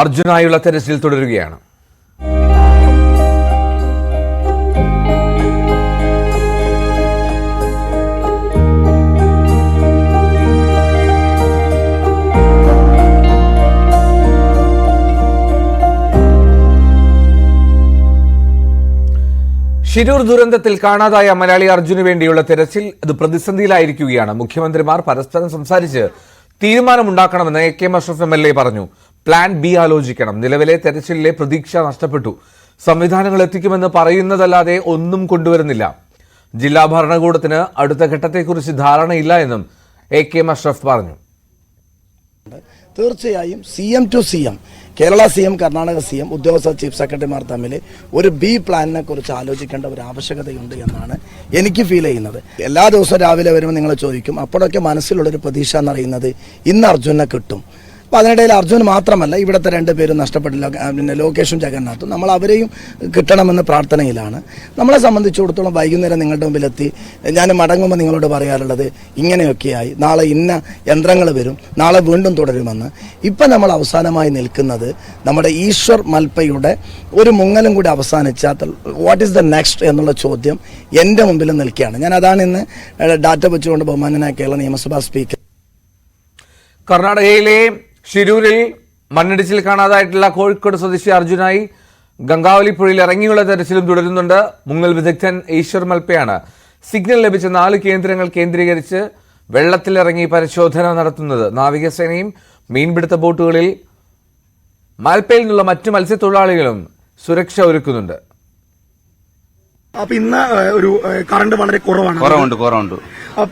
അർജുനായുള്ള തെരച്ചിൽ തുടരുകയാണ്. ഷിരൂർ ദുരന്തത്തിൽ കാണാതായ മലയാളി അർജുന് വേണ്ടിയുള്ള തെരച്ചിൽ അത് പ്രതിസന്ധിയിലായിരിക്കുകയാണ്. മുഖ്യമന്ത്രിമാർ പരസ്പരം സംസാരിച്ച് തീരുമാനമുണ്ടാക്കണമെന്ന് A K Ashraf M L A പറഞ്ഞു. പ്ലാൻ ബി ആലോചിക്കണം. നിലവിലെ തെരച്ചിലിലെ പ്രതീക്ഷ നഷ്ടപ്പെട്ടു. സംവിധാനങ്ങൾ എത്തിക്കുമെന്ന് പറയുന്നതല്ലാതെ ഒന്നും കൊണ്ടുവരുന്നില്ല. ജില്ലാ ഭരണകൂടത്തിന് അടുത്ത ഘട്ടത്തെക്കുറിച്ച് ധാരണയില്ല എന്നും എ കെ അഷ്റഫ് പറഞ്ഞു. തീർച്ചയായും C M two C M Kerala C M Karnataka C M ഉദ്യോഗസ്ഥ ചീഫ് സെക്രട്ടറിമാർ തമ്മിൽ ഒരു ബി പ്ലാനിനെ കുറിച്ച് ആലോചിക്കേണ്ട ഒരു ആവശ്യകതയുണ്ട് എന്നാണ് എനിക്ക് ഫീൽ ചെയ്യുന്നത്. എല്ലാ ദിവസവും രാവിലെ വരുമ്പോൾ നിങ്ങൾ ചോദിക്കും അപ്പോഴൊക്കെ മനസ്സിലുള്ളൊരു പ്രതീക്ഷ എന്നറിയുന്നത് ഇന്ന് അർജുനെ കിട്ടും. അപ്പോൾ അതിനിടയിൽ അർജുൻ മാത്രമല്ല ഇവിടുത്തെ രണ്ട് പേരും നഷ്ടപ്പെട്ടില്ല പിന്നെ ലോകേഷും ജഗന്നാഥും. നമ്മൾ അവരെയും കിട്ടണമെന്ന് പ്രാർത്ഥനയിലാണ്. നമ്മളെ സംബന്ധിച്ചിടത്തോളം വൈകുന്നേരം നിങ്ങളുടെ മുമ്പിലെത്തി ഞാൻ മടങ്ങുമ്പോൾ നിങ്ങളോട് പറയാറുള്ളത് ഇങ്ങനെയൊക്കെയായി നാളെ ഇന്ന യന്ത്രങ്ങൾ വരും നാളെ വീണ്ടും തുടരുമെന്ന്. ഇപ്പം നമ്മൾ അവസാനമായി നിൽക്കുന്നത് നമ്മുടെ ഈശ്വർ മൽപ്പയുടെ ഒരു മുങ്ങലും കൂടി അവസാനിച്ചാൽ വാട്ട് ഈസ് ദ നെക്സ്റ്റ് എന്നുള്ള ചോദ്യം എന്റെ മുമ്പിൽ നിൽക്കുകയാണ്. ഞാൻ അതാണ് ഇന്ന് ഡാറ്റ വെച്ചുകൊണ്ട് ബഹുമാനനായ കേരള നിയമസഭാ സ്പീക്കർ കർണാടകയിലെ ഷിരൂരിൽ മണ്ണിടിച്ചിൽ കാണാതായിട്ടുള്ള കോഴിക്കോട് സ്വദേശി അർജുനായി. ഗംഗാവലി പുഴയിൽ ഇറങ്ങിയുള്ള തെരച്ചിലും തുടരുന്നുണ്ട്. മുങ്ങൽ വിദഗ്ധൻ ഈശ്വർ മൽപ്പയാണ്. സിഗ്നൽ ലഭിച്ച നാല് കേന്ദ്രങ്ങൾ കേന്ദ്രീകരിച്ച് വെള്ളത്തിലിറങ്ങി പരിശോധന നടത്തുന്നത്. നാവികസേനയും മീൻപിടുത്ത ബോട്ടുകളിൽ മാൽപ്പയിൽ നിന്നുള്ള മറ്റു മത്സ്യത്തൊഴിലാളികളും സുരക്ഷ ഒരുക്കുന്നുണ്ട്. അപ്പൊ ഇന്ന് ഒരു കറണ്ട് വളരെ കുറവാണ്. കുറവുണ്ട് കുറവുണ്ട്.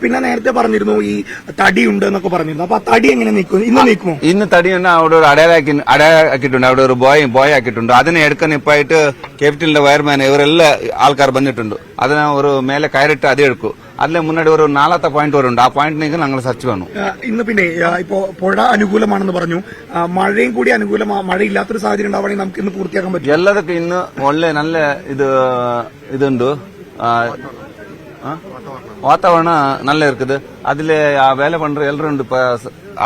പിന്നെ നേരത്തെ പറഞ്ഞിരുന്നു ഈ തടി ഉണ്ട് എന്നൊക്കെ പറഞ്ഞിരുന്നു. അപ്പൊ ആ തടി എങ്ങനെ നീക്കും? ഇന്ന് നീക്കുമോ? ഇന്ന് തടി തന്നെ അവിടെ ഒരു അടയാളാക്കി അടയാക്കിയിട്ടുണ്ട് അവിടെ ഒരു ബോയ് ബോയ് ആക്കിയിട്ടുണ്ട്. അതിനെ എടുക്കാൻ ഇപ്പായിട്ട് ക്യാപിറ്റലിന്റെ വയർമാൻ ഇവരെല്ലാം ആൾക്കാർ വന്നിട്ടുണ്ട്. അതിനെ ഒരു മേലെ കയറിട്ട് അത് എടുക്കും. അല്ലെ മുന്നോട്ട് ഒരു നാലാത്ത പോയിന്റ് വരെ ഉണ്ട് ആ പോയിന്റിലേക്ക് ഞങ്ങൾ സെർച്ച് വേണം ഇന്ന് പിന്നെ ഇപ്പോ പുഴ അനുകൂലമാണെന്ന് പറഞ്ഞു. മഴയും കൂടി അനുകൂലമാണ് മഴ ഇല്ലാത്തൊരു സാഹചര്യം ഉണ്ടാവുകയാണെങ്കിൽ നമുക്ക് ഇന്ന് പൂർത്തിയാക്കാൻ പറ്റും. എല്ലാതൊക്കെ ഇന്ന് വളരെ നല്ല ഇത് ഇതുണ്ട്. வாத்தாவரணம் நல்லா இருக்குது அதுல வேலை பண்ற எல்லாரும் இப்ப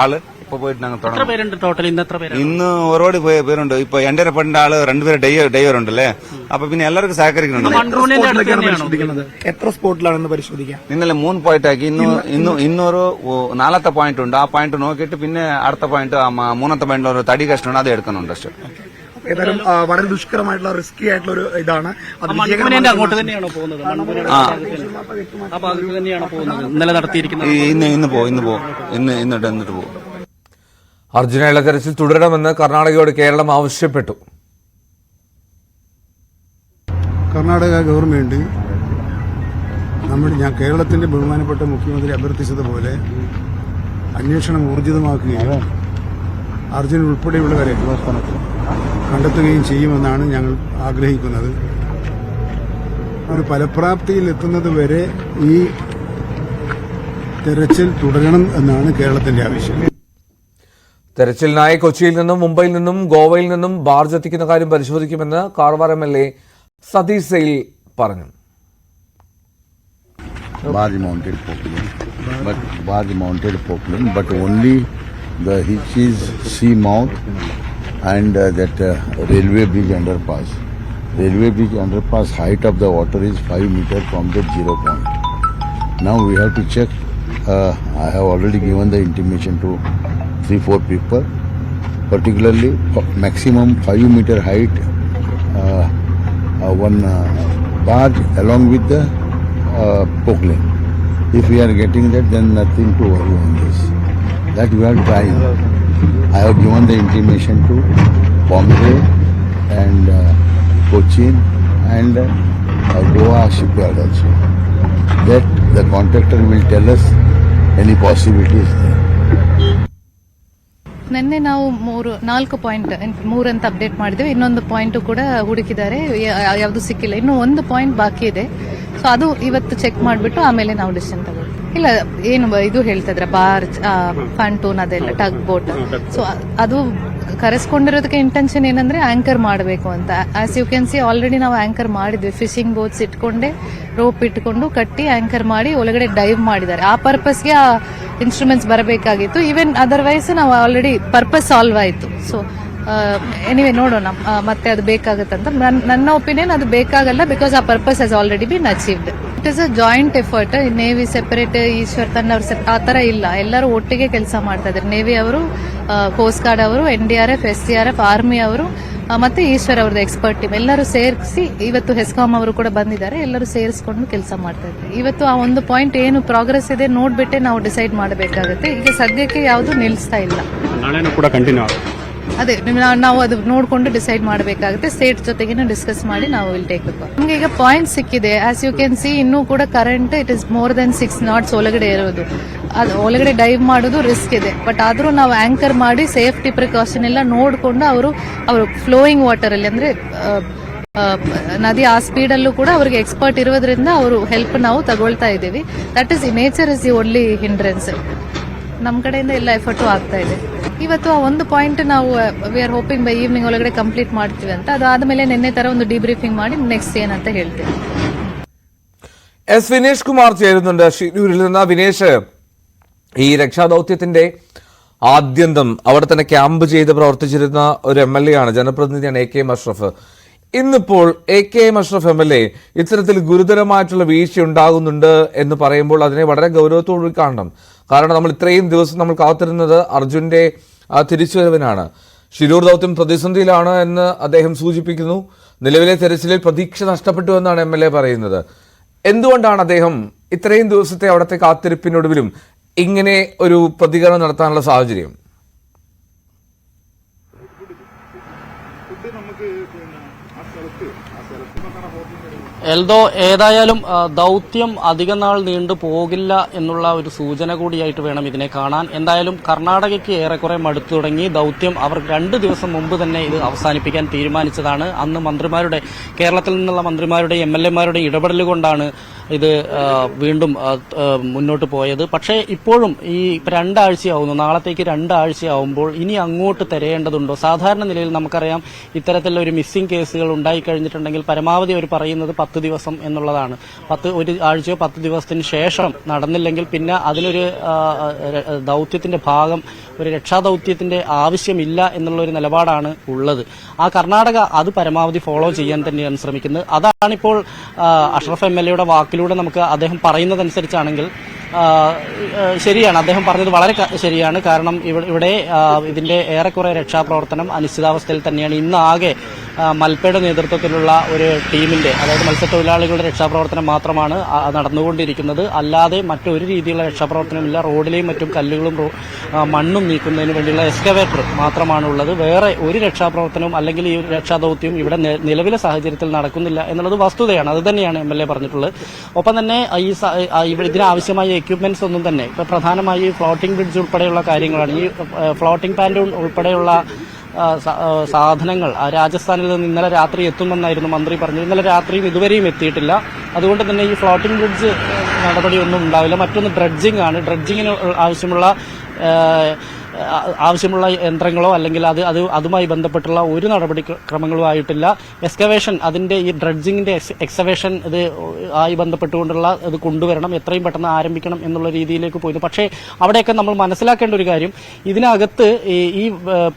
ആൾ. ഇപ്പൊ പോയിട്ട് എത്ര ടോട്ടൽ ഇന്ന് എത്ര ഒരുപാട് പേ- പേരുണ്ട്. ഇപ്പൊ എന്റെ ഒപ്പം ആൾ രണ്ടുപേരും ഡൈവർ ഉണ്ടല്ലേ? അപ്പൊ പിന്നെ എല്ലാവർക്കും സഹകരിക്കുന്നുണ്ട് എത്ര സ്പോട്ടിലാണെന്ന് പരിശോധിക്കുക ഇന്നലെ മൂന്ന് പോയിന്റ് ആക്കി. ഇന്ന് ഇന്ന് ഇന്നൊരു നാലത്തെ പോയിന്റ് ഉണ്ട്. ആ പോയിന്റ് നോക്കിയിട്ട് പിന്നെ അടുത്ത പോയിന്റ് മൂന്നത്തെ പോയിന്റ് ഒരു തടി കഷ്ണമുണ്ട് അത് എടുക്കുന്നുണ്ട് ഏതായാലും വളരെ ദുഷ്കരമായിട്ടുള്ള റിസ്കി ആയിട്ടുള്ള ഒരു ഇതാണ്. അങ്ങോട്ട് തന്നെയാണോ പോകുന്നത്? ഭാഗത്ത് പോകുന്നത്? ഇന്നലെ നടത്തിയിരിക്കുന്നത് നടത്തിയിരിക്കുന്നത് ഇന്ന് ഇന്ന് പോ ഇന്ന് പോ. ഇന്ന് ഇന്നിട്ട് എന്നിട്ട് പോകും അർജുനായുള്ള തെരച്ചിൽ തുടരണമെന്ന് കർണാടകയോട് കേരളം ആവശ്യപ്പെട്ടു. കർണാടക ഗവൺമെന്റ് നമ്മുടെ ഞാൻ കേരളത്തിന്റെ ബഹുമാനപ്പെട്ട മുഖ്യമന്ത്രി അഭ്യർത്ഥിച്ചതുപോലെ അന്വേഷണം ഊർജിതമാക്കുകയും അർജുൻ ഉൾപ്പെടെയുള്ളവരെ കണ്ടെത്തുകയും ചെയ്യുമെന്നാണ് ഞങ്ങൾ ആഗ്രഹിക്കുന്നത്. ഒരു ഫലപ്രാപ്തിയിൽ എത്തുന്നത് വരെ ഈ തെരച്ചിൽ തുടരണം എന്നാണ് കേരളത്തിന്റെ ആവശ്യം. തെരച്ചിലിനായി കൊച്ചിയിൽ നിന്നും മുംബൈയിൽ നിന്നും ഗോവയിൽ നിന്നും ബാർജ് എത്തിക്കുന്ന കാര്യം പരിശോധിക്കുമെന്ന് Karwar M L A Satish Sail പറഞ്ഞു and uh, that uh, railway bridge underpass. Railway bridge underpass height of the water is 5 meter from the zero point. Now we have to check. Uh, I have already given the intimation to three four people, particularly maximum 5 meter height. Uh, uh, one uh, barge along with the uh, poke If we are getting that, then nothing to worry on this. That we are trying. I have given the intimation to Bombay and uh, Cochin and uh, Goa shipyard also. That the contractor will tell us any possibilities there. ನಿನ್ನೆ ನಾವು ಮೂರು ನಾಲ್ಕು point ಮೂರಂತ update ಮಾಡಿದ್ವಿ ಇನ್ನೊಂದು point ಕೂಡ ಹುಡುಕಿದ್ದಾರೆ. ಯಾವುದು ಯಾವ್ದು ಸಿಕ್ಕಿಲ್ಲ. ಇನ್ನು ಒಂದು ಪಾಯಿಂಟ್ ಬಾಕಿ ಇದೆ. ಸೊ ಅದು ಇವತ್ತು ಚೆಕ್ ಮಾಡಿಬಿಟ್ಟು ಆಮೇಲೆ ನಾವು ಡಿಸಿಷನ್ ತಗೊಳ್ತೀವಿ ಇಲ್ಲ ಏನು ಇದು ಹೇಳ್ತಾ ಇದ್ರೆ ಬಾರ್ ಫಂಟೂನ್ ಅದೆಲ್ಲ ಟಗ್ ಬೋಟ್ ಸೊ ಅದು ಕರೆಸ್ಕೊಂಡಿರೋದಕ್ಕೆ ಇಂಟೆನ್ಷನ್ ಏನಂದ್ರೆ ಆಂಕರ್ ಮಾಡಬೇಕು ಅಂತ. As you can see already ನಾವು ಆಂಕರ್ ಮಾಡಿದ್ವಿ. ಫಿಶಿಂಗ್ ಬೋಟ್ಸ್ ಇಟ್ಕೊಂಡೆ ರೋಪ್ ಇಟ್ಕೊಂಡು ಕಟ್ಟಿ ಆಂಕರ್ ಮಾಡಿ ಒಳಗಡೆ ಡೈವ್ ಮಾಡಿದ್ದಾರೆ. ಆ ಪರ್ಪಸ್ಗೆ ಆ ಇನ್ಸ್ಟ್ರೂಮೆಂಟ್ಸ್ ಬರಬೇಕಾಗಿತ್ತು. ಈವನ್ ಅದರ್ವೈಸ್ ನಾವು ಆಲ್ರೆಡಿ ಪರ್ಪಸ್ ಸಾಲ್ವ್ ಆಯಿತು. ಸೊ ಎನಿವೆ ನೋಡೋಣ ಮತ್ತೆ ಅದು ಬೇಕಾಗುತ್ತಂತ. ನನ್- ನನ್ನ ಒಪಿನಿಯನ್ ಅದು ಬೇಕಾಗಲ್ಲ ಬಿಕಾಸ್ ಆ purpose has already been achieved it is a joint effort navy separate Eshwar ತಂಡ ಅವ್ರ ಆ ತರ ಇಲ್ಲ. ಎಲ್ಲರೂ ಒಟ್ಟಿಗೆ ಕೆಲಸ ಮಾಡ್ತಾ ಇದ್ದಾರೆ. ನೇವಿ ಅವರು ಕೋಸ್ಟ್ ಗಾರ್ಡ್ ಅವರು N D R F S C R F army ಅವರು ಮತ್ತೆ ಈಶ್ವರ್ ಅವ್ರದ್ದು ಎಕ್ಸ್ಪರ್ಟ್ ಟೀಮ್ ಎಲ್ಲರೂ ಸೇರಿಸಿ ಇವತ್ತು ಹೆಸ್ಕಾಂ ಅವರು ಕೂಡ ಬಂದಿದ್ದಾರೆ. ಎಲ್ಲರೂ ಸೇರಿಸ್ಕೊಂಡು ಕೆಲಸ ಮಾಡ್ತಾ ಇದ್ದಾರೆ. ಇವತ್ತು ಆ ಒಂದು ಪಾಯಿಂಟ್ ಏನು ಪ್ರೋಗ್ರೆಸ್ ಇದೆ ನೋಡ್ಬಿಟ್ಟೆ ನಾವು ಡಿಸೈಡ್ ಮಾಡಬೇಕಾಗುತ್ತೆ. ಈಗ ಸದ್ಯಕ್ಕೆ ಯಾವುದು ನಿಲ್ಲಿಸ್ತಾ ಇಲ್ಲ. ನಾಳೆನೂ ಕೂಡ ಕಂಟಿನ್ಯೂ ಅದೇ ನಾವು- ಅದು ನೋಡ್ಕೊಂಡು ಡಿಸೈಡ್ ಮಾಡಬೇಕಾಗುತ್ತೆ. ಸ್ಟೇಟ್ ಜೊತೆಗೆ ಡಿಸ್ಕಸ್ ಮಾಡಿ ನಾವು ಇಲ್ಲಿ ಟೇಕ್ ನಮ್ಗೆ ಈಗ ಪಾಯಿಂಟ್ ಸಿಕ್ಕಿದೆ. ಆಸ್ ಯು ಕ್ಯಾನ್ ಸಿ ಇನ್ನೂ ಕೂಡ current it is more than six knots ಒಳಗಡೆ ಇರೋದು. ಅದು ಒಳಗಡೆ ಡೈವ್ ಮಾಡೋದು ರಿಸ್ಕ್ ಇದೆ. ಬಟ್ ಆದರೂ ನಾವು ಆಂಕರ್ ಮಾಡಿ ಸೇಫ್ಟಿ ಪ್ರಿಕಾಷನ್ ಎಲ್ಲ ನೋಡಿಕೊಂಡು ಅವರು ಅವರು ಫ್ಲೋಯಿಂಗ್ ವಾಟರ್ ಅಲ್ಲಿ ಅಂದ್ರೆ ನದಿ ಆ ಸ್ಪೀಡ್ ಅಲ್ಲೂ ಕೂಡ ಅವರಿಗೆ ಎಕ್ಸ್ಪರ್ಟ್ ಇರೋದ್ರಿಂದ ಅವರು ಹೆಲ್ಪ್ ನಾವು ತಗೊಳ್ತಾ ಇದ್ದೀವಿ. That is nature is the only hindrance ನಮ್ಮ ಕಡೆಯಿಂದ ಎಲ್ಲ ಎಫರ್ಟು ಆಗ್ತಾ ಇದೆ. ಇವತ್ತು ಆ ಒಂದು ಪಾಯಿಂಟ್ ನಾವು we are hoping by evening ಒಳಗಡೆ ಕಂಪ್ಲೀಟ್ ಮಾಡ್ತೀವಿ ಅಂತ ಅದು ಆದ್ಮೇಲೆ ನಿನ್ನೆ ತರ ಒಂದು ಡಿಬ್ರೀಫಿಂಗ್ ಮಾಡಿ ನೆಕ್ಸ್ಟ್ ಏನಂತ ಹೇಳ್ತೀವಿ എസ് വിനേഷ് കുമാർ ചേരുന്നുണ്ട് ഷിരൂരിൽ നിന്ന് വിനേഷ് ഈ രക്ഷാദൌത്യത്തിന്റെ ആദ്യന്തം അവിടെ തന്നെ ക്യാമ്പ് ചെയ്ത് പ്രവർത്തിച്ചിരുന്ന ഒരു എം എൽ എ ആണ് ജനപ്രതിനിധിയാണ് എ കെ എം അഷ്റഫ് ഇന്നിപ്പോൾ A K M Ashraf M L A ഇത്തരത്തിൽ ഗുരുതരമായിട്ടുള്ള വീഴ്ച ഉണ്ടാകുന്നുണ്ട് എന്ന് പറയുമ്പോൾ അതിനെ വളരെ ഗൗരവത്തോടുകൂടി കാണണം കാരണം നമ്മൾ ഇത്രയും ദിവസം നമ്മൾ കാത്തിരുന്നത് അർജുന്റെ ആ തിരിച്ചുവരവിനാണ് ഷിരൂർ ദൗത്യം പ്രതിസന്ധിയിലാണ് എന്ന് അദ്ദേഹം സൂചിപ്പിക്കുന്നു. നിലവിലെ തെരച്ചിലിൽ പ്രതീക്ഷ നഷ്ടപ്പെട്ടു എന്നാണ് എം എൽ എ പറയുന്നത്. എന്തുകൊണ്ടാണ് അദ്ദേഹം ഇത്രയും ദിവസത്തെ അവിടുത്തെ കാത്തിരിപ്പിനൊടുവിലും ഇങ്ങനെ ഒരു പ്രതികരണം നടത്താനുള്ള സാഹചര്യം? എൽദോ ഏതായാലും ദൗത്യം അധിക നാൾ നീണ്ടു പോകില്ല എന്നുള്ള ഒരു സൂചന കൂടിയായിട്ട് വേണം ഇതിനെ കാണാൻ. എന്തായാലും കർണാടകയ്ക്ക് ഏറെക്കുറെ മടുത്തു തുടങ്ങി. ദൗത്യം അവർ രണ്ട് ദിവസം മുമ്പ് തന്നെ ഇത് അവസാനിപ്പിക്കാൻ തീരുമാനിച്ചതാണ്. അന്ന് മന്ത്രിമാരുടെ കേരളത്തിൽ നിന്നുള്ള മന്ത്രിമാരുടെ എം എൽ എമാരുടെ ഇടപെടൽ കൊണ്ടാണ് ഇത് വീണ്ടും മുന്നോട്ട് പോയത്. പക്ഷേ ഇപ്പോഴും ഈ രണ്ടാഴ്ചയാവുന്നു. നാളത്തേക്ക് രണ്ടാഴ്ചയാവുമ്പോൾ ഇനി അങ്ങോട്ട് തിരയേണ്ടതുണ്ടോ? സാധാരണ നിലയിൽ നമുക്കറിയാം ഇത്തരത്തിലുള്ള ഒരു മിസ്സിംഗ് കേസുകൾ ഉണ്ടായി കഴിഞ്ഞിട്ടുണ്ടെങ്കിൽ പരമാവധി അവർ പറയുന്നത് പത്ത് ദിവസം എന്നുള്ളതാണ്. പത്ത് ഒരു ആഴ്ചയോ പത്ത് ദിവസത്തിന് ശേഷം നടന്നില്ലെങ്കിൽ പിന്നെ അതിനൊരു ദൗത്യത്തിന്റെ ഭാഗം ഒരു രക്ഷാദൌത്യത്തിന്റെ ആവശ്യമില്ല എന്നുള്ള ഒരു നിലപാടാണ് ഉള്ളത്. ആ കർണാടക അത് പരമാവധി ഫോളോ ചെയ്യാൻ തന്നെയാണ് ശ്രമിക്കുന്നത്. അതാണിപ്പോൾ അഷ്റഫ് എം എൽ എയുടെ വാക്കിലൂടെ നമുക്ക് അദ്ദേഹം പറയുന്നതനുസരിച്ചാണെങ്കിൽ ശരിയാണ്. അദ്ദേഹം പറഞ്ഞത് വളരെ ശരിയാണ്. കാരണം ഇവ- ഇവിടെ ഇതിന്റെ ഏറെക്കുറെ രക്ഷാപ്രവർത്തനം അനിശ്ചിതാവസ്ഥയിൽ തന്നെയാണ്. ഇന്ന് ആകെ മൽപ്പയുടെ നേതൃത്വത്തിലുള്ള ഒരു ടീമിന്റെ അതായത് മത്സ്യത്തൊഴിലാളികളുടെ രക്ഷാപ്രവർത്തനം മാത്രമാണ് നടന്നുകൊണ്ടിരിക്കുന്നത്. അല്ലാതെ മറ്റൊരു രീതിയിലുള്ള രക്ഷാപ്രവർത്തനമില്ല. റോഡിലെയും മറ്റും കല്ലുകളും മണ്ണും നീക്കുന്നതിന് വേണ്ടിയുള്ള എക്സ്കവേറ്റർ മാത്രമാണ് ഉള്ളത് വേറെ ഒരു രക്ഷാപ്രവർത്തനവും അല്ലെങ്കിൽ ഈ രക്ഷാദൌത്യം ഇവിടെ നിലവിലെ സാഹചര്യത്തിൽ നടക്കുന്നില്ല എന്നുള്ളത് വസ്തുതയാണ്. അത് തന്നെയാണ് എം എൽ എ പറഞ്ഞിട്ടുള്ളത്. ഒപ്പം തന്നെ ഈ ഇതിനാവശ്യമായ എക്യുപ്മെന്റ്സ് ഒന്നും തന്നെ. ഇപ്പൊ പ്രധാനമായി ഫ്ലോട്ടിംഗ് ബ്രിഡ്ജ് ഉൾപ്പെടെയുള്ള കാര്യങ്ങളാണ്. ഈ ഫ്ലോട്ടിംഗ് പാൻഡൂൺ ഉൾപ്പെടെയുള്ള സാധനങ്ങൾ. രാജസ്ഥാനിൽ നിന്ന് ഇന്നലെ രാത്രി എത്തുമെന്നായിരുന്നു മന്ത്രി പറഞ്ഞത്. ഇന്നലെ രാത്രിയും ഇതുവരെയും എത്തിയിട്ടില്ല. അതുകൊണ്ട് തന്നെ ഈ ഫ്ലോട്ടിംഗ് ബ്രിഡ്ജ് നടപടിയൊന്നും ഉണ്ടാവില്ല. മറ്റൊന്ന് ഡ്രഡ്ജിംഗ് ആണ്. ഡ്രഡ്ജിങ്ങിന് ആവശ്യമുള്ള ആവശ്യമുള്ള യന്ത്രങ്ങളോ അല്ലെങ്കിൽ അത് അത് അതുമായി ബന്ധപ്പെട്ടുള്ള ഒരു നടപടി ക്രമങ്ങളും ആയിട്ടില്ല എക്സ്കവേഷൻ അതിന്റെ ഈ ഡ്രഡ്ജിങ്ങിന്റെ എക്സവേഷൻ ഇത് ആയി ബന്ധപ്പെട്ടുകൊണ്ടുള്ള ഇത് കൊണ്ടുവരണം എത്രയും പെട്ടെന്ന് ആരംഭിക്കണം എന്നുള്ള രീതിയിലേക്ക് പോയിരുന്നു. പക്ഷേ അവിടെയൊക്കെ നമ്മൾ മനസ്സിലാക്കേണ്ട ഒരു കാര്യം ഇതിനകത്ത് ഈ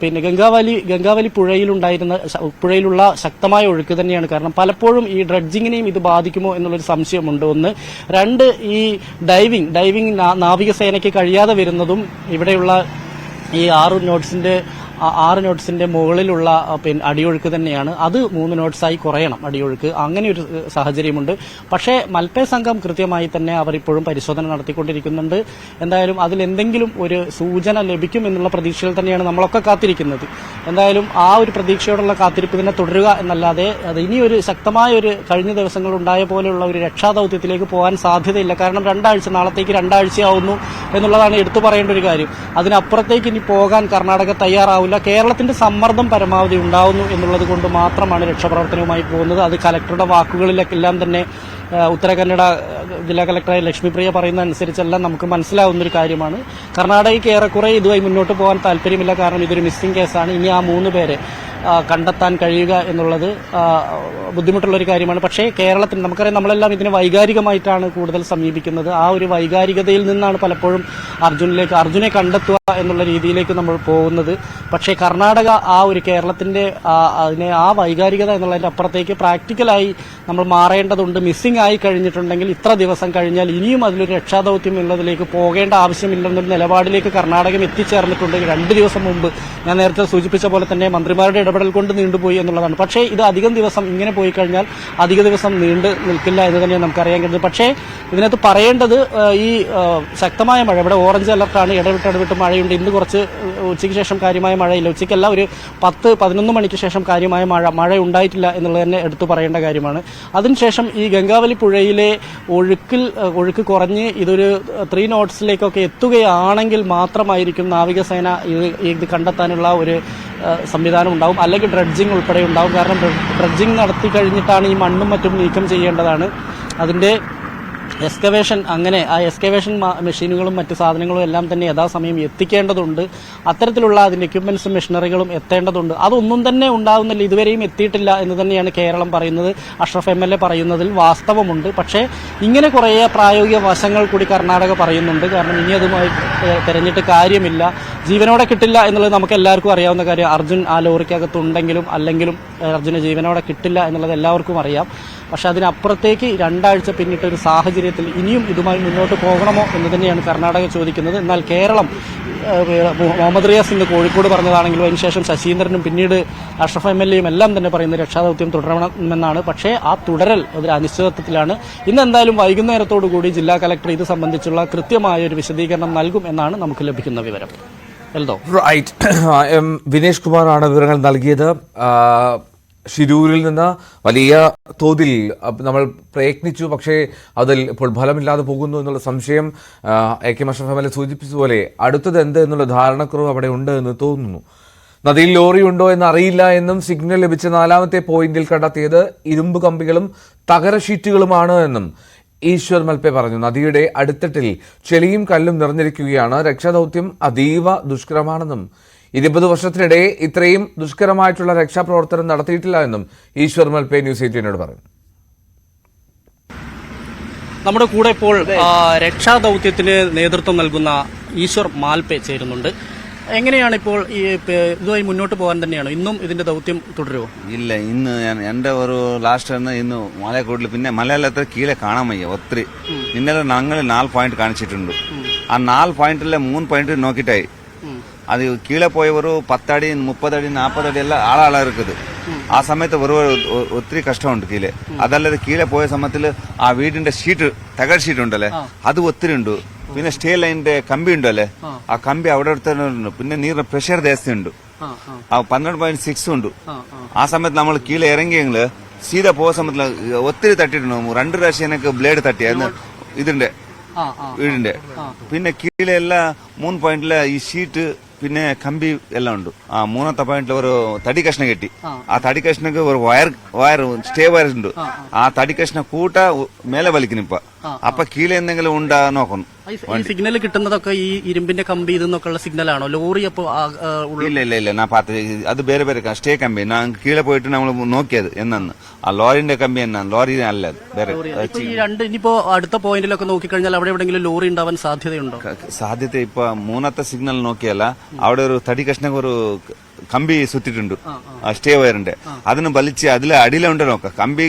പിന്നെ ഗംഗാവാലി ഗംഗാവലി പുഴയിലുണ്ടായിരുന്ന പുഴയിലുള്ള ശക്തമായ ഒഴുക്ക് തന്നെയാണ് കാരണം പലപ്പോഴും ഈ ഡ്രഡ്ജിങ്ങിനെയും ഇത് ബാധിക്കുമോ എന്നുള്ളൊരു സംശയമുണ്ട്. ഒന്ന് രണ്ട് ഈ ഡൈവിംഗ് ഡൈവിംഗ് നാവികസേനയ്ക്ക് കഴിയാതെ വരുന്നതും ഇവിടെയുള്ള ഈ ആറ് നോട്ട്സിന്റെ ആ ആറ് നോട്ട്സിന്റെ മുകളിലുള്ള പിന്നെ അടിയൊഴുക്ക് തന്നെയാണ്. അത് മൂന്ന് നോട്ട്സായി കുറയണം അടിയൊഴുക്ക്. അങ്ങനെ ഒരു സാഹചര്യമുണ്ട്. പക്ഷേ മൽപേ സംഘം കൃത്യമായി തന്നെ അവർ ഇപ്പോഴും പരിശോധന നടത്തിക്കൊണ്ടിരിക്കുന്നുണ്ട്. എന്തായാലും അതിൽ എന്തെങ്കിലും ഒരു സൂചന ലഭിക്കും എന്നുള്ള പ്രതീക്ഷയിൽ തന്നെയാണ് നമ്മളൊക്കെ കാത്തിരിക്കുന്നത്. എന്തായാലും ആ ഒരു പ്രതീക്ഷയോടുള്ള കാത്തിരിപ്പ് തന്നെ തുടരുക എന്നല്ലാതെ അത് ഇനിയൊരു ശക്തമായ ഒരു കഴിഞ്ഞ ദിവസങ്ങൾ ഉണ്ടായ പോലെയുള്ള ഒരു രക്ഷാദൌത്യത്തിലേക്ക് പോകാൻ സാധ്യതയില്ല. കാരണം രണ്ടാഴ്ച നാളത്തേക്ക് രണ്ടാഴ്ചയാവുന്നു എന്നുള്ളതാണ് എടുത്തു പറയേണ്ട ഒരു കാര്യം. അതിനപ്പുറത്തേക്ക് ഇനി പോകാൻ കർണാടക തയ്യാറാവില്ല. കേരളത്തിന്റെ സമ്മർദ്ദം പരമാവധി ഉണ്ടാവുന്നു എന്നുള്ളത് കൊണ്ട് മാത്രമാണ് രക്ഷാപ്രവർത്തനവുമായി പോകുന്നത്. അത് കലക്ടറുടെ വാക്കുകളിലെല്ലാം തന്നെ ഉത്തര കന്നഡ ജില്ലാ കലക്ടറായ ലക്ഷ്മിപ്രിയ പറയുന്ന അനുസരിച്ചെല്ലാം നമുക്ക് മനസ്സിലാവുന്ന ഒരു കാര്യമാണ്. കർണാടകയ്ക്ക് ഏറെക്കുറെ ഇതുമായി മുന്നോട്ട് പോകാൻ താല്പര്യമില്ല. കാരണം ഇതൊരു മിസ്സിംഗ് കേസാണ്. ഇനി ആ മൂന്ന് പേരെ കണ്ടെത്താൻ കഴിയുക എന്നുള്ളത് ബുദ്ധിമുട്ടുള്ള ഒരു കാര്യമാണ്. പക്ഷേ കേരളത്തിൽ നമുക്കറിയാം നമ്മളെല്ലാം ഇതിനെ വൈകാരികമായിട്ടാണ് കൂടുതൽ സമീപിക്കുന്നത്. ആ ഒരു വൈകാരികതയിൽ നിന്നാണ് പലപ്പോഴും അർജുനിലേക്ക് അർജുനെ കണ്ടെത്തുക എന്നുള്ള രീതിയിലേക്ക് നമ്മൾ പോകുന്നത്. പക്ഷേ കർണാടക ആ ഒരു കേരളത്തിന്റെ അതിനെ ആ വൈകാരികത എന്നുള്ളതിന്റെ അപ്പുറത്തേക്ക് പ്രാക്ടിക്കലായി നമ്മൾ മാറേണ്ടതുണ്ട്. മിസ്സിംഗ് ആയി കഴിഞ്ഞിട്ടുണ്ടെങ്കിൽ ഇത്ര ദിവസം കഴിഞ്ഞാൽ ഇനിയും അതിലൊരു രക്ഷാദൌത്യം എന്നതിലേക്ക് പോകേണ്ട ആവശ്യമില്ലെന്നൊരു നിലപാടിലേക്ക് കർണാടകം എത്തിച്ചേർന്നിട്ടുണ്ടെങ്കിൽ രണ്ട് ദിവസം മുമ്പ് ഞാൻ നേരത്തെ സൂചിപ്പിച്ച പോലെ തന്നെ മന്ത്രിമാരുടെ ഇടപെടൽ കൊണ്ട് നീണ്ടുപോയി എന്നുള്ളതാണ്. പക്ഷേ ഇത് അധികം ദിവസം ഇങ്ങനെ പോയി കഴിഞ്ഞാൽ അധിക ദിവസം നീണ്ടു നിൽക്കില്ല എന്ന് തന്നെ നമുക്കറിയാൻ കഴിയുന്നത്. പക്ഷേ ഇതിനകത്ത് പറയേണ്ടത് ഈ ശക്തമായ മഴ ഇവിടെ ഓറഞ്ച് അലർട്ടാണ് ഇടവിട്ട് ഇടവിട്ട് മഴയുണ്ട് ഇന്ന് കുറച്ച് ഉച്ചയ്ക്ക് ശേഷം കാര്യമായ മഴയില്ല. ഉച്ചയ്ക്കല്ല ഒരു പത്ത് പതിനൊന്ന് മണിക്ക് ശേഷം കാര്യമായ മഴ മഴ ഉണ്ടായിട്ടില്ല എന്നുള്ളത് തന്നെ എടുത്തു പറയേണ്ട കാര്യമാണ്. അതിനുശേഷം ഈ ഗംഗാവലി പുഴയിലെ ഒഴുക്കിൽ ഒഴുക്ക് കുറഞ്ഞ് ഇതൊരു ത്രീ നോട്ട്സിലേക്കൊക്കെ എത്തുകയാണെങ്കിൽ മാത്രമായിരിക്കും നാവികസേന ഇത് ഇത് കണ്ടെത്താനുള്ള ഒരു സംവിധാനം ഉണ്ടാവും. അല്ലെങ്കിൽ ഡ്രഡ്ജിങ് ഉൾപ്പെടെ ഉണ്ടാവും. കാരണം ഡ്രഡ്ജിങ് നടത്തി കഴിഞ്ഞിട്ടാണ് ഈ മണ്ണും മറ്റും നീക്കം ചെയ്യേണ്ടതാണ്. അതിന്റെ എക്സ്കവേഷൻ അങ്ങനെ ആ എക്സ്കവേഷൻ മെഷീനുകളും മറ്റു സാധനങ്ങളും എല്ലാം തന്നെ യഥാസമയം എത്തിക്കേണ്ടതുണ്ട്. അത്തരത്തിലുള്ള അതിന്റെ എക്യുപ്മെന്റ്സും മെഷീനറികളും എത്തേണ്ടതുണ്ട്. അതൊന്നും തന്നെ ഉണ്ടാകുന്നില്ല ഇതുവരെയും എത്തിയിട്ടില്ല എന്ന് തന്നെയാണ് കേരളം പറയുന്നത്. അഷ്റഫ് എം എൽ എ പറയുന്നതിൽ വാസ്തവമുണ്ട്. പക്ഷേ ഇങ്ങനെ കുറേ പ്രായോഗിക വശങ്ങൾ കൂടി കർണാടക പറയുന്നുണ്ട്. കാരണം ഇനി അതുമായി തെരഞ്ഞിട്ട് കാര്യമില്ല. ജീവനോടെ കിട്ടില്ല എന്നുള്ളത് നമുക്ക് എല്ലാവർക്കും അറിയാവുന്ന കാര്യം. അർജുൻ ആ ലോറിക്കകത്തുണ്ടെങ്കിലും അല്ലെങ്കിലും അർജുന ജീവനോടെ കിട്ടില്ല എന്നുള്ളത് എല്ലാവർക്കും അറിയാം. പക്ഷെ അതിനപ്പുറത്തേക്ക് രണ്ടാഴ്ച പിന്നിട്ട് ഒരു സാഹചര്യത്തിൽ ഇനിയും ഇതുമായി മുന്നോട്ട് പോകണമോ എന്ന് തന്നെയാണ് കർണാടക ചോദിക്കുന്നത്. എന്നാൽ കേരളം മുഹമ്മദ് റിയാസ് ഇന്ന് കോഴിക്കോട് പറഞ്ഞതാണെങ്കിലും അതിനുശേഷം ശശീന്ദ്രനും പിന്നീട് അഷ്റഫ് എം എൽ എയും എല്ലാം തന്നെ പറയുന്നത് രക്ഷാദൌത്യം തുടരണമെന്നാണ്. പക്ഷേ ആ തുടരൽ ഒരു അനിശ്ചിതത്വത്തിലാണ്. ഇന്ന് എന്തായാലും വൈകുന്നേരത്തോടുകൂടി ജില്ലാ കലക്ടർ ഇത് സംബന്ധിച്ചുള്ള കൃത്യമായ ഒരു വിശദീകരണം നൽകും എന്നാണ് നമുക്ക് ലഭിക്കുന്ന വിവരം. റൈറ്റ് വിനേഷ് കുമാറാണ് വിവരങ്ങൾ നൽകിയത്. ഷിരൂരിൽ നിന്ന് വലിയ തോതിൽ നമ്മൾ പ്രയത്നിച്ചു പക്ഷേ അതിൽ ഇപ്പോൾ ഫലമില്ലാതെ പോകുന്നു എന്നുള്ള സംശയം എ കെ എൽ സൂചിപ്പിച്ചതുപോലെ അടുത്തത് എന്ത് എന്നുള്ള ധാരണക്കുറവ് അവിടെ ഉണ്ട് എന്ന് തോന്നുന്നു. നദിയിൽ ലോറി ഉണ്ടോ എന്ന് അറിയില്ല എന്നും സിഗ്നൽ ലഭിച്ച നാലാമത്തെ പോയിന്റിൽ കണ്ടെത്തിയത് ഇരുമ്പ് കമ്പികളും തകര ഷീറ്റുകളുമാണ് എന്നും ഈശ്വർ മൽപ്പെ പറഞ്ഞു. നദിയുടെ അടിത്തട്ടിൽ ചെളിയും കല്ലും നിറഞ്ഞിരിക്കുകയാണ്. രക്ഷാദൗത്യം അതീവ ദുഷ്കരമാണെന്നും ഇരുപത് വർഷത്തിനിടെ ഇത്രയും ദുഷ്കരമായിട്ടുള്ള രക്ഷാപ്രവർത്തനം നടത്തിയിട്ടില്ല എന്നും ഈശ്വർ മൽപേ ന്യൂസ് എയ്റ്റീനോട് പറഞ്ഞു നമ്മുടെ കൂടെ ഇപ്പോൾ രക്ഷാദൗത്യത്തിന് നേതൃത്വം നൽകുന്ന ഈശ്വർ മാൽപേ ചേരുന്നുണ്ട്. എങ്ങനെയാണ് ഇപ്പോൾ ഈ ഇതുമായി മുന്നോട്ട് പോകാൻ തന്നെയാണ്? ഇന്നും ഇതിന്റെ ദൗത്യം തുടരുമോ ഇല്ല ഇന്ന് എന്റെ ഒരു ലാസ്റ്റ് തന്നെ ഇന്ന് മലയക്കോട്ടിൽ പിന്നെ മലയാളത്തെ കീഴെ കാണാൻ വയ്യ ഒത്തിരി. ഇന്നലെ ഞങ്ങൾ നാല് പോയിന്റ് കാണിച്ചിട്ടുണ്ട്. ആ നാല് പോയിന്റിലെ മൂന്ന് പോയിന്റ് നോക്കിയിട്ടായി. அது கீழே போய் ஒரு பத்தடி முப்பது அடி நாற்பது அடி எல்லாம் ஆளாளாக இருக்குது ആ സമയത്ത് വെറുതെ ഒത്തിരി കഷ്ടമുണ്ട് കീഴെ അതല്ലാതെ കീഴെ പോയ സമയത്തിൽ ആ വീടിന്റെ ഷീറ്റ് തകഴ് ഷീറ്റ് ഉണ്ടല്ലേ അത് ഒത്തിരി ഉണ്ട് പിന്നെ സ്റ്റേ ലൈനിന്റെ കമ്പി ഉണ്ടല്ലേ ആ കമ്പി അവിടെ എടുത്തുണ്ട് പിന്നെ നീറിന് പ്രഷർ ദേശം ഉണ്ട്. ആ പന്ത്രണ്ട് പോയിന്റ് സിക്സ് ഉണ്ട്. ആ സമയത്ത് നമ്മൾ കീഴെ ഇറങ്ങിയെങ്കിൽ സീത പോയ സമയത്ത് ഒത്തിരി തട്ടിയിട്ടുണ്ട്. രണ്ട് പ്രാവശ്യം എനിക്ക് ബ്ലേഡ് തട്ടിയായിരുന്നു ഇതിന്റെ വീടിന്റെ. പിന്നെ കീഴിലെല്ലാം മൂന്ന് പോയിന്റിലെ ഈ ഷീറ്റ് പിന്നെ കമ്പി എല്ലാം ഉണ്ട് ആ മൂന്നാമത്തെ പോയിന്റിൽ ഒരു തടി കഷ്ണം കെട്ടി ആ തടി കഷ്ണക്ക് ഒരു വയർ വയർ സ്റ്റേ വയർ ഉണ്ട് ആ തടി കഷ്ണം കൂട്ട മേലെ വലിക്കുന്നു ഇപ്പൊ അപ്പൊ കീഴിൽ എന്തെങ്കിലും ഉണ്ടാ നോക്കുന്നു സിഗ്നൽ കിട്ടുന്നതൊക്കെ ഈ ഇരുമ്പിന്റെ കമ്പി ഇതെന്നൊക്കെയുള്ള സിഗ്നൽ ആണോ? ലോറി അപ്പൊ ഇല്ല ഇല്ല ഇല്ല ഞാൻ പാത്ത അത് വേറെ ബേറെ സ്റ്റേ കമ്പി. ഞാൻ കീഴെ പോയിട്ട് നമ്മൾ നോക്കിയത് എന്നാണ് ആ ലോറിന്റെ കമ്പി എന്നാണ് ലോറി അല്ല വേറെ. ഈ രണ്ട് ഇനിയിപ്പോ അടുത്ത പോയിന്റിലൊക്കെ നോക്കിക്കഴിഞ്ഞാൽ അവിടെ എവിടെയെങ്കിലും ലോറി ഉണ്ടാവാൻ സാധ്യതയുണ്ടോ? സാധ്യത ഇപ്പൊ മൂന്നത്തെ സിഗ്നൽ നോക്കിയല്ല. അവിടെ ഒരു തടി കഷ്ണ ഒരു കമ്പി സുത്തിട്ടുണ്ട് ആ സ്റ്റേ വയറിന്റെ. അതിന് വലിച്ച് അതിലെ അടിയിലുണ്ടോ നോക്ക. കമ്പി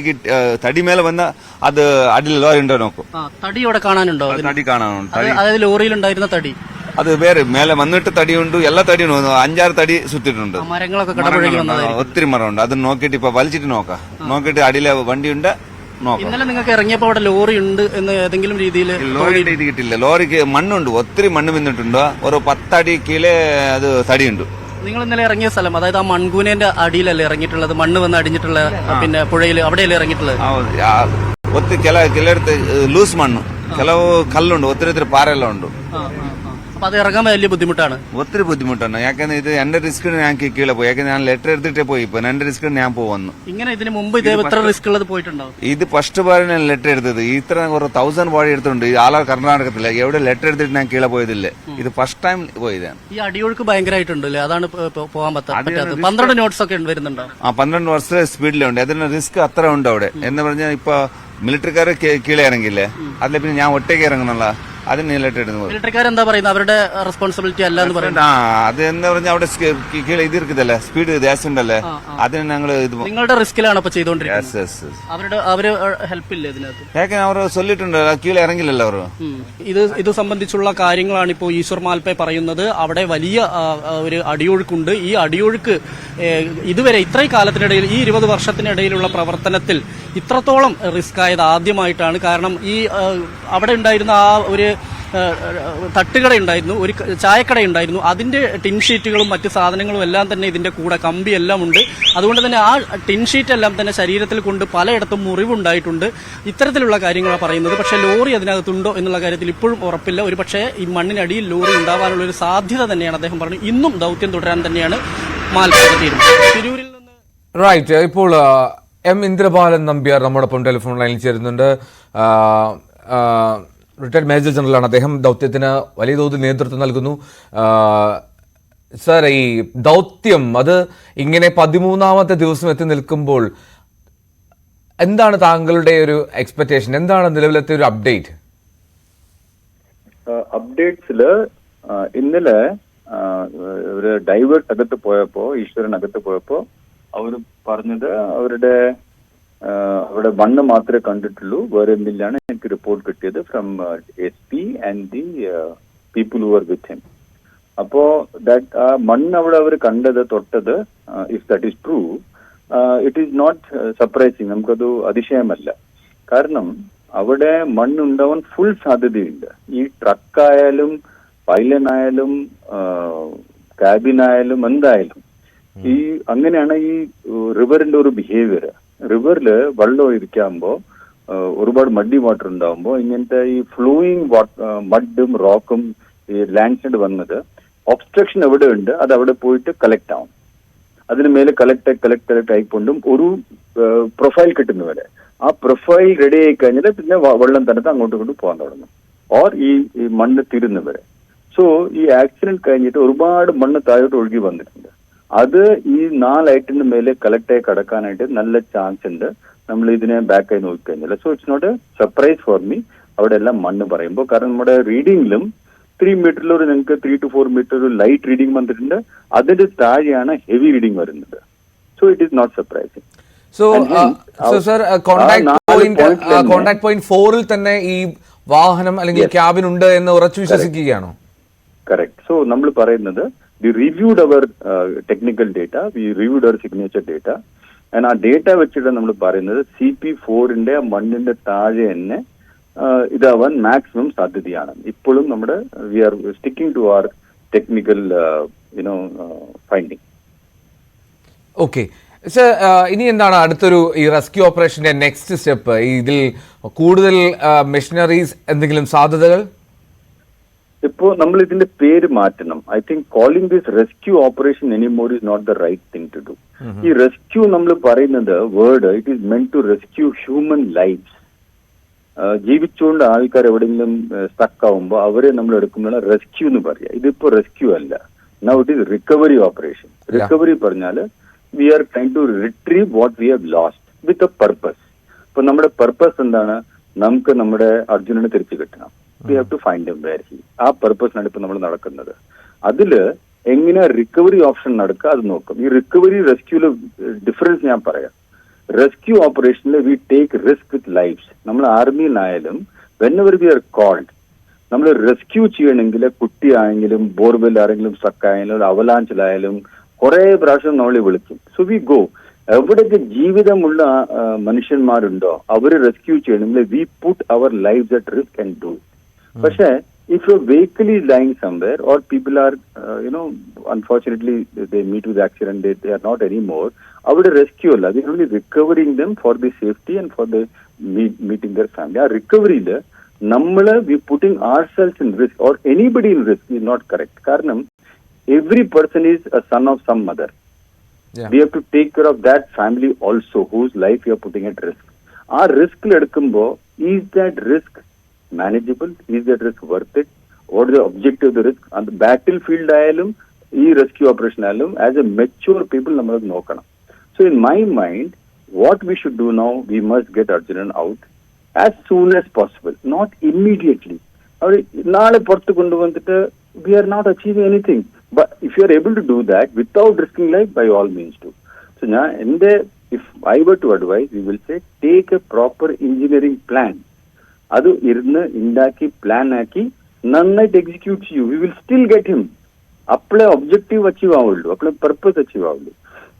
തടി മേലെ വന്ന അത് അടിയിൽ ലോറി ഉണ്ടോ നോക്കും. തടി അവിടെ കാണാനുണ്ടോ അത് തടി കാണാനുണ്ട്. അത് അതായത് ലോറിയിൽ ഉണ്ടായിരുന്ന തടി. അത് വേറെ മേലെ വന്നിട്ട് തടിയുണ്ട് എല്ലാ തടിയും. അഞ്ചാറ് തടി സുത്തിട്ടുണ്ട് മരങ്ങളൊക്കെ. ഒത്തിരി മരമുണ്ട്. അത് നോക്കിയിട്ട് ഇപ്പൊ വലിച്ചിട്ട് നോക്ക. നോക്കിയിട്ട് അടിയിലെ വണ്ടിയുണ്ട് നോക്കാം. ഇന്നലെ നിങ്ങൾക്ക് ഇറങ്ങിയപ്പോ അവിടെ ലോറി ഉണ്ട് എന്ന് ഏതെങ്കിലും രീതിയിൽ ലോറി കിട്ടില്ല. ലോറിക്ക് മണ്ണുണ്ട്. ഒത്തിരി മണ്ണ് വന്നിട്ടുണ്ട് ഒരു പത്തടി കീഴേ അത് തടിയുണ്ട്. നിങ്ങൾ ഇന്നലെ ഇറങ്ങിയ സ്ഥലം അതായത് ആ മൺകൂനേന്റെ അടിയിലല്ലേ ഇറങ്ങിയിട്ടുള്ളത് മണ്ണ് വന്ന് അടിഞ്ഞിട്ടുള്ള പിന്നെ പുഴയിൽ അവിടെയല്ലേ ഇറങ്ങിയിട്ടുള്ളത് ಹೌದು ಯಾ- ಒತ್ತಿ ಕೆಲ ಕೆಲವು ಲೂಸ್ ಮಣ್ಣು ಕೆಲವು ಕಲ್ಲುಂಡು ಒತ್ತಿರ ಒತ್ತಿರ ಪಾರೆ ಎಲ್ಲ ಉಂಟು അപ്പൊ അത് ഇറങ്ങാൻ വലിയ ബുദ്ധിമുട്ടാണ് ഒത്തിരി ബുദ്ധിമുട്ടാണ് ಯಾಕಂದ್ರೆ ഇത് എന്റെ റിസ്കിന് ഞാൻ കീഴെ പോയി ಯಾಕಂದ್ರೆ ഞാൻ ലെറ്റർ എടുത്തിട്ടേ പോയി ഇപ്പൊ എന്റെ റിസ്കിന് ഞാൻ പോകുന്നു ഇങ്ങനെ ഇതിന് മുമ്പ് ഇതേ ഇത്ര റിസ്ക് ഉള്ളത് പോയിട്ടുണ്ടാവും ഇത് ഫസ്റ്റ് ബാരി ഞാൻ ലെറ്റർ എടുത്തത് ഇത്ര ഒരു തൗസൻഡ് ബോഡി എടുത്തിട്ടുണ്ട് ഈ ആളാ കർണാടകത്തില്ല എവിടെ ലെറ്റർ എടുത്തിട്ട് ഞാൻ കീഴെ പോയതില്ല ഇത് ഫസ്റ്റ് ടൈം പോയതാണ് ഈ അടിയൊഴുക്ക് ഭയങ്കരമായിട്ടുണ്ട് അല്ലേ അതാണ് ഇപ്പൊ- ഇപ്പൊ പോകാൻ പറ്റാ- പറ്റാത്തത് പന്ത്രണ്ട് നോട്ട്സ് ഒക്കെ വരുന്നുണ്ടോ ആ പന്ത്രണ്ട് വർഷം സ്പീഡിലുണ്ട് അതിന് റിസ്ക് അത്ര ഉണ്ട് അവിടെ എന്ന് പറഞ്ഞാൽ ഇപ്പൊ മിലിറ്ററിക്കാര് കീഴെ ഇറങ്ങില്ലേ അതിലെ പിന്നെ ഞാൻ ഒറ്റയ്ക്ക് ഇറങ്ങുന്നുള്ള അത് മിലിറ്ററിക്കാർ എന്താ അവരുടെ റെസ്പോൺസിബിലിറ്റി അല്ല എന്ന് ആ അത് എന്താ പറഞ്ഞ അവിടെ കീഴെ ഇത് ഇരിക്കുന്നല്ലേ? സ്പീഡ് ഗ്യാസ് ഉണ്ടല്ലേ? അതിന് ഞങ്ങൾ ഇത് നിങ്ങളുടെ റിസ്കിലാണ് ഇപ്പൊ ചെയ്തോണ്ടിരിക്കുന്നത്? അവരുടെ അവർ ഹെൽപ്പ് ഇല്ല ഇതിനകത്ത്? ചൊല്ലിട്ടുണ്ട് ഇറങ്ങില്ലല്ലോ അവർ. ഇത് ഇത് സംബന്ധിച്ചുള്ള കാര്യങ്ങളാണ് ഇപ്പോൾ ഈശ്വർ മാൽപ്പെ പറയുന്നത്. അവിടെ വലിയ ഒരു അടിയൊഴുക്കുണ്ട്. ഈ അടിയൊഴുക്ക് ഇതുവരെ ഇത്രയും കാലത്തിനിടയിൽ ഈ ഇരുപത് വർഷത്തിനിടയിലുള്ള പ്രവർത്തനത്തിൽ ഇത്രത്തോളം റിസ്ക് ആയത് ആദ്യമായിട്ടാണ്. കാരണം ഈ അവിടെ ഉണ്ടായിരുന്ന ആ ഒരു തട്ടുകട ഉണ്ടായിരുന്നു ഒരു ചായക്കട ഉണ്ടായിരുന്നു. അതിന്റെ ടിൻ ഷീറ്റുകളും മറ്റ് സാധനങ്ങളും എല്ലാം തന്നെ ഇതിന്റെ കൂടെ കമ്പി എല്ലാം ഉണ്ട്. അതുകൊണ്ട് തന്നെ ആ ടിൻ ഷീറ്റ് എല്ലാം തന്നെ ശരീരത്തിൽ കൊണ്ട് പലയിടത്തും മുറിവുണ്ടായിട്ടുണ്ട്. ഇത്തരത്തിലുള്ള കാര്യങ്ങളാണ് പറയുന്നത്. പക്ഷേ ലോറി അതിനകത്തുണ്ടോ എന്നുള്ള കാര്യത്തിൽ ഇപ്പോഴും ഉറപ്പില്ല. ഒരു പക്ഷേ ഈ മണ്ണിനടിയിൽ ലോറി ഉണ്ടാവാനുള്ള ഒരു സാധ്യത തന്നെയാണ് അദ്ദേഹം പറഞ്ഞു ഇന്നും ദൗത്യം തുടരാൻ തന്നെയാണ് മാൽപ്പയുടെ തീരുമാനം. തിരൂരിൽ നിന്ന് റൈറ്റ് ഇപ്പോൾ എം ഇന്ദ്രപാലൻ നമ്പ്യാർ നമ്മോടൊപ്പം ടെലിഫോൺ ലൈനിൽ ചേരുന്നുണ്ട്. റിട്ടയർഡ് മേജർ ജനറലാണ് അദ്ദേഹം. ദൗത്യത്തിന് വലിയ തോതിൽ നേതൃത്വം നൽകുന്നു. സാർ ഈ ദൗത്യം അത് ഇങ്ങനെ പതിമൂന്നാമത്തെ ദിവസം എത്തി നിൽക്കുമ്പോൾ എന്താണ് താങ്കളുടെ ഒരു എക്സ്പെക്ടേഷൻ എന്താണ് നിലവിലത്തെ ഒരു അപ്ഡേറ്റ് അപ്ഡേറ്റ്സിൽ ഇന്നലെ ഒരു ഡൈവേർട്ട് അകത്ത് പോയപ്പോ ഈശ്വരൻ അകത്ത് പോയപ്പോ അവർ പറഞ്ഞത് അവരുടെ അവിടെ മണ്ണ് മാത്രമേ കണ്ടിട്ടുള്ളൂ. വേറെ എന്തിലാണ് എനിക്ക് റിപ്പോർട്ട് കിട്ടിയത് from S P and the people who are with him അപ്പോ ദാറ്റ് ആ മണ്ണ് അവിടെ അവർ കണ്ടത് തൊട്ടത് if that is true it is not surprising നമുക്കത് അതിശയമല്ല. കാരണം അവിടെ മണ്ണുണ്ടാവാൻ ഫുൾ സാധ്യതയുണ്ട്. ഈ ട്രക്കായാലും ക്യാബിൻ ആയാലും എന്തായാലും ഈ അങ്ങനെയാണ് ഈ റിവറിന്റെ ഒരു ബിഹേവിയർ റിവറിൽ വെള്ളം ഇരിക്കുമ്പോ ഒരുപാട് മഡി വാട്ടർ ഉണ്ടാകുമ്പോൾ ഇങ്ങനത്തെ ഈ ഫ്ലൂയിങ് മഡും റോക്കും ഈ ലാൻഡ്സൈഡ് വന്നത് ഒബ്സ്ട്രക്ഷൻ എവിടെ ഉണ്ട് അത് അവിടെ പോയിട്ട് കളക്ട് ആവും. അതിന് മേലെ കളക്ട് കളക്ട് കളക്ട് ആയിക്കൊണ്ടും ഒരു പ്രൊഫൈൽ കിട്ടുന്നവരെ ആ പ്രൊഫൈൽ റെഡി ആയി കഴിഞ്ഞാൽ പിന്നെ വെള്ളം തന്നെ അങ്ങോട്ടും ഇങ്ങോട്ടും പോകാൻ തുടങ്ങും. ഓർ ഈ മണ്ണ് തീരുന്നവരെ സോ ഈ ആക്സിഡന്റ് കഴിഞ്ഞിട്ട് ഒരുപാട് മണ്ണ് താഴോട്ട് ഒഴുകി വന്നിട്ടുണ്ട്. അത് ഈ നാലൈറ്റിന്റെ മേലെ കളക്ട് ആയി കടക്കാനായിട്ട് നല്ല ചാൻസ് ഉണ്ട്. നമ്മൾ ഇതിനെ ബാക്ക് ആയി നോക്കിക്കഴിഞ്ഞാൽ so it's not a surprise for me അവിടെ എല്ലാം മണ്ണ് പറയുമ്പോൾ. കാരണം നമ്മുടെ റീഡിംഗിലും ത്രീ മീറ്ററിൽ ഒരു നിങ്ങൾക്ക് ത്രീ ടു ഫോർ മീറ്റർ ഒരു ലൈറ്റ് റീഡിംഗ് വന്നിട്ടുണ്ട്. അതിന്റെ താഴെയാണ് ഹെവി റീഡിംഗ് വരുന്നത്. So it is not surprising so so sir contact point contact point ഫോറിൽ തന്നെ. ഈ വാഹനം അല്ലെങ്കിൽ ക്യാബിൻ ഉണ്ട് എന്ന് ഉറച്ചു വിശ്വസിക്കുകയാണോ? കറക്റ്റ് സോ നമ്മൾ പറയുന്നത് we our uh, technical data, we reviewed our signature data, and ആ ഡേറ്റ വെച്ചിട്ട് നമ്മൾ പറയുന്നത് സി പി ഫോറിന്റെ മണ്ണിന്റെ താഴെ തന്നെ ഇതാവാൻ മാക്സിമം സാധ്യതയാണ്. ഇപ്പോഴും നമ്മുടെ we are sticking to our technical you know finding okay sir ഇനി എന്താണ് അടുത്തൊരു ഈ റെസ്ക്യൂ ഓപ്പറേഷന്റെ നെക്സ്റ്റ് സ്റ്റെപ്പ് ഇതിൽ കൂടുതൽ മെഷീനറീസ് എന്തെങ്കിലും സാധ്യതകൾ? ഇപ്പോ നമ്മൾ ഇതിന്റെ പേര് മാറ്റണം. I think calling this rescue operation anymore is not the right thing to do ഈ റെസ്ക്യൂ നമ്മൾ പറയുന്നത് word it is meant to rescue human lives ജീവിച്ചുകൊണ്ട് ആൾക്കാർ എവിടെയെങ്കിലും സ്റ്റക്കാവുമ്പോൾ അവരെ നമ്മൾ എടുക്കുമ്പോൾ റെസ്ക്യൂ എന്ന് പറയാം. ഇതിപ്പോ റെസ്ക്യൂ അല്ല. Now it is recovery operation recovery പറഞ്ഞാൽ we are try to retrieve what we have lost with a purpose ഇപ്പൊ നമ്മുടെ പർപ്പസ് എന്താണ്? നമുക്ക് നമ്മുടെ അർജുനനെ തിരിച്ചു കിട്ടണം. We have to find him where he ആ പർപ്പസിനാണ് ഇപ്പൊ നമ്മൾ നടക്കുന്നത്. അതിൽ എങ്ങനെ റിക്കവറി ഓപ്ഷൻ നടക്കുക അത് നോക്കും. ഈ റിക്കവറി റെസ്ക്യൂൽ ഡിഫറൻസ് ഞാൻ പറയാം. Rescue ഓപ്പറേഷനിൽ we take risk with lives നമ്മൾ ആർമിയിലായാലും whenever we are called നമ്മൾ റെസ്ക്യൂ ചെയ്യണമെങ്കിൽ കുട്ടിയായെങ്കിലും ബോർവെൽ ആരെങ്കിലും സക്കായാലും അവലാഞ്ചിലായാലും കുറെ പ്രാവശ്യം നമ്മളെ വിളിക്കും. സോ വി ഗോ എവിടെയൊക്കെ ജീവിതമുള്ള മനുഷ്യന്മാരുണ്ടോ അവരെ റെസ്ക്യൂ ചെയ്യണമെങ്കിൽ we put our life at risk and do പക്ഷേ if you vehicle is lying somewhere or people are you know unfortunately they meet with accident they are not any more അവിടെ rescue അല്ല അത് only recovering them for the safety and for the meeting their family ആ റിക്കവറിയിൽ നമ്മൾ we putting ourselves in risk or anybody in risk is not correct കാരണം every person is a son of some mother Yeah. We have to take care of that family also whose life you are putting at risk ആ റിസ്കിൽ എടുക്കുമ്പോൾ is that risk manageable is that risk worth it what the objective of the risk അത് field ആയാലും ഈ rescue operation ആയാലും as a mature people നമ്മൾ നോക്കണം. So in my mind what we should do now we must get Arjunan out as soon as possible not immediately അവർ നാളെ പുറത്ത് കൊണ്ടുവന്നിട്ട് we are not achieving anything but if you are able to do that without risking life by all means to so ഞാൻ എന്റെ if I were to advise you will say take a proper engineering plan അത് ഇരുന്ന് ഉണ്ടാക്കി plan ആക്കി നന്നായിട്ട് execute ചെയ്യൂ. We will still get him അപ്പോഴേ objective achieve ആവുള്ളൂ. അപ്പോഴേ പർപ്പസ് അച്ചീവ് ആവുള്ളൂ.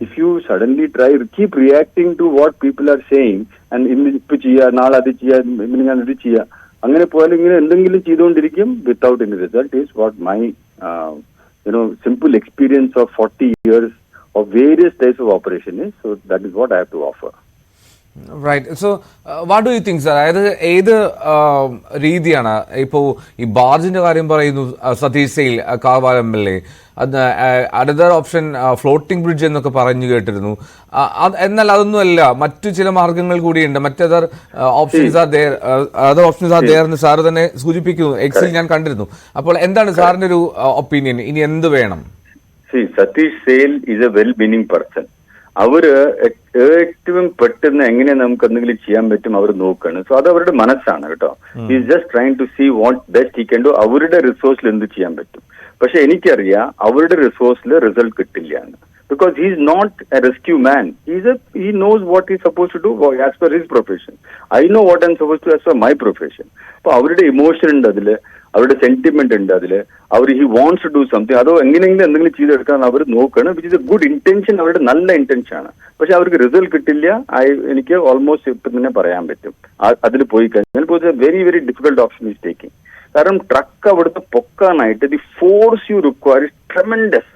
If you suddenly try keep reacting to what people are saying and ഇന്ന് ഇപ്പൊ ചെയ്യുക നാളെ അത് ചെയ്യുക ഇന്ന് ഞാൻ ഇത് ചെയ്യുക അങ്ങനെ പോയാലും ഇങ്ങനെ എന്തെങ്കിലും ചെയ്തുകൊണ്ടിരിക്കും without any result is what my you know simple experience of forty years of various types of operation so that is what I have to offer right so what do you things അതായത് ഏത് രീതിയാണ്? ഇപ്പോൾ ഈ ബാർജിന്റെ കാര്യം പറയുന്നു Satish Sail Karwar M L A. അടുത്ത option floating bridge എന്നൊക്കെ പറഞ്ഞു കേട്ടിരുന്നു. എന്നാൽ അതൊന്നും എന്നാൽ അതൊന്നുമല്ല മറ്റു ചില മാർഗങ്ങൾ കൂടിയുണ്ട്. മറ്റേതർ options are there other options are there എന്ന് സാറ് തന്നെ സൂചിപ്പിക്കുന്നു. എക്സിൽ ഞാൻ കണ്ടിരുന്നു. അപ്പോൾ എന്താണ് സാറിന്റെ ഒരു ഒപ്പീനിയൻ ഇനി എന്ത് വേണം? Satish Sail is a well meaning person അവർ ഏറ്റവും പെട്ടെന്ന് എങ്ങനെ നമുക്ക് എന്തെങ്കിലും ചെയ്യാൻ പറ്റും അവർ നോക്കുകയാണ് സോ അത് അവരുടെ മനസ്സാണ് കേട്ടോ. ഈ just try to see what best ഈ കണ്ടു അവരുടെ റിസോഴ്സിൽ എന്ത് ചെയ്യാൻ പറ്റും. പക്ഷെ എനിക്കറിയാം അവരുടെ റിസോഴ്സിൽ റിസൾട്ട് കിട്ടില്ല എന്ന്. Because not a rescue man. He's a he knows what he's supposed to do as per his profession. I know what I'm supposed to do as per my profession. അപ്പോൾ അവരുടെ ഇമോഷൻ ഉണ്ട് അതിൽ അവരുടെ sentiment ഉണ്ട് അതിൽ അവർ he wants to do something അതോ എങ്ങനെയെങ്കിലും എന്തെങ്കിലും ചെയ്തെടുക്കാൻ അവർ നോക്കണം which is a good intention അവരുടെ നല്ല ഇന്റൻഷൻ ആണ് പക്ഷെ അവർക്ക് റിസൾട്ട് കിട്ടില്ല എനിക്ക് ഓൾമോസ്റ്റ് ഇപ്പം തന്നെ പറയാൻ പറ്റും അതിൽ പോയി കഴിഞ്ഞാൽ very very difficult option is taking കാരണം ട്രക്ക് അവിടുത്തെ പൊക്കാനായിട്ട് the force you require tremendous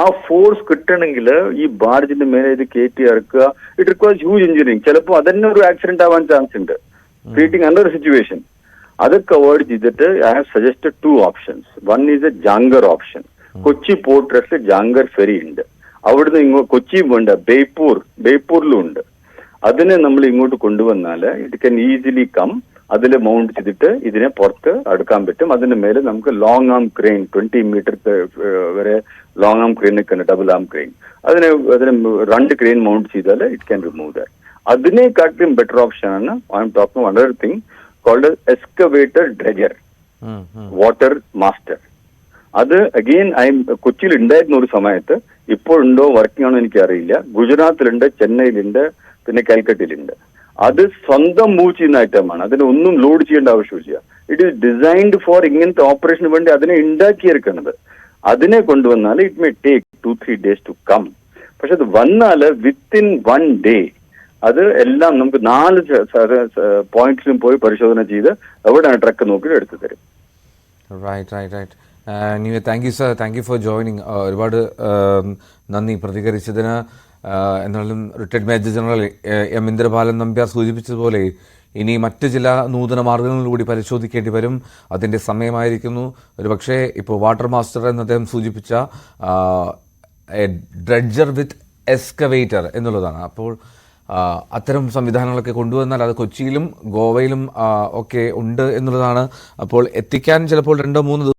ആ ഫോഴ്സ് കിട്ടണമെങ്കിൽ ഈ ബാർജിന്റെ മേലെ ഇത് കയറ്റി ഇറക്കുക. ഇറ്റ് റിക്വയർസ് ഹ്യൂജ് എഞ്ചിനീയറിംഗ് ചിലപ്പോൾ അതന്നെ ഒരു ആക്സിഡന്റ് ആവാൻ ചാൻസ് ഉണ്ട്. ക്രിയേറ്റിംഗ് അണ്ടർ സിറ്റുവേഷൻ അതൊക്കെ അവോയ്ഡ് ചെയ്തിട്ട് I have suggested two options one is a jankar option Kochi port trust jankar ferry ഉണ്ട്. അവിടുന്ന് ഇങ്ങോ കൊച്ചിയും ഉണ്ട് ബേപ്പൂർ ബേപ്പൂരിലും ഉണ്ട്. അതിനെ നമ്മൾ ഇങ്ങോട്ട് കൊണ്ടുവന്നാൽ ഇറ്റ് കൻ ഈസിലി കം അതിൽ മൗണ്ട് ചെയ്തിട്ട് ഇതിനെ പുറത്ത് അടുക്കാൻ പറ്റും. അതിന് മേലെ നമുക്ക് long arm crane twenty meter വരെ ലോങ് ആം ക്രെയിൻ ഒക്കെ ഡബിൾ ആം ക്രെയിൻ അതിന് അതിന് രണ്ട് ക്രെയിൻ മൗണ്ട് ചെയ്താൽ ഇറ്റ് ക്യാൻ റിമൂവ് ദാറ്റ് അതിനെക്കാട്ടിലും ബെറ്റർ ഓപ്ഷൻ ആണ് I'm talking another thing called excavator dredger water master അത് അഗെയിൻ ഐ കൊച്ചിയിൽ ഉണ്ടായിരുന്ന ഒരു സമയത്ത് ഇപ്പോൾ ഉണ്ടോ വർക്കിംഗ് ആണോ എനിക്ക് അറിയില്ല ഗുജറാത്തിലുണ്ട് ചെന്നൈയിലുണ്ട് പിന്നെ കാലിക്കട്ടിലുണ്ട് അത് സ്വന്തം മൂവ് ചെയ്യുന്ന ഐറ്റമാണ് അതിനൊന്നും ലോഡ് ചെയ്യേണ്ട ആവശ്യമില്ല. ഇറ്റ് ഈസ് ഡിസൈൻഡ് ഫോർ ഇങ്ങനത്തെ ഓപ്പറേഷന് വേണ്ടി അതിനെ ഉണ്ടാക്കിയെടുക്കുന്നത്. അതിനെ കൊണ്ടുവന്നാൽ it may take two three days to come പക്ഷെ അത് വന്നാൽ വിത്തിൻ വൺ ഡേ അത് എല്ലാം നമുക്ക് നാല് പോയിന്റ്സിലും പോയി പരിശോധന ചെയ്ത് എവിടെയാണ് ട്രക്ക് നോക്കി എടുത്തു തരും. Right right right thank you sir thank you for joining ഒരുപാട് um, നന്ദി പ്രതികരിച്ചതിന്. എന്നാലും retired major general M Indrapalan Nambiar സൂചിപ്പിച്ചതുപോലെ ഇനി മറ്റ് ചില നൂതന മാർഗങ്ങളിലൂടി പരിശോധിക്കേണ്ടി വരും. അതിന്റെ സമയമായിരിക്കുന്നു. ഒരുപക്ഷേ ഇപ്പോൾ വാട്ടർ മാസ്റ്റർ എന്ന് അദ്ദേഹം സൂചിപ്പിച്ച ഡ്രഡ്ജർ വിത്ത് എസ്കവേറ്റർ എന്നുള്ളതാണ്. അപ്പോൾ അത്തരം സംവിധാനങ്ങളൊക്കെ കൊണ്ടുവന്നാൽ അത് കൊച്ചിയിലും ഗോവയിലും ഒക്കെ ഉണ്ട് എന്നുള്ളതാണ്. അപ്പോൾ എത്തിക്കാൻ ചിലപ്പോൾ രണ്ടോ മൂന്നോ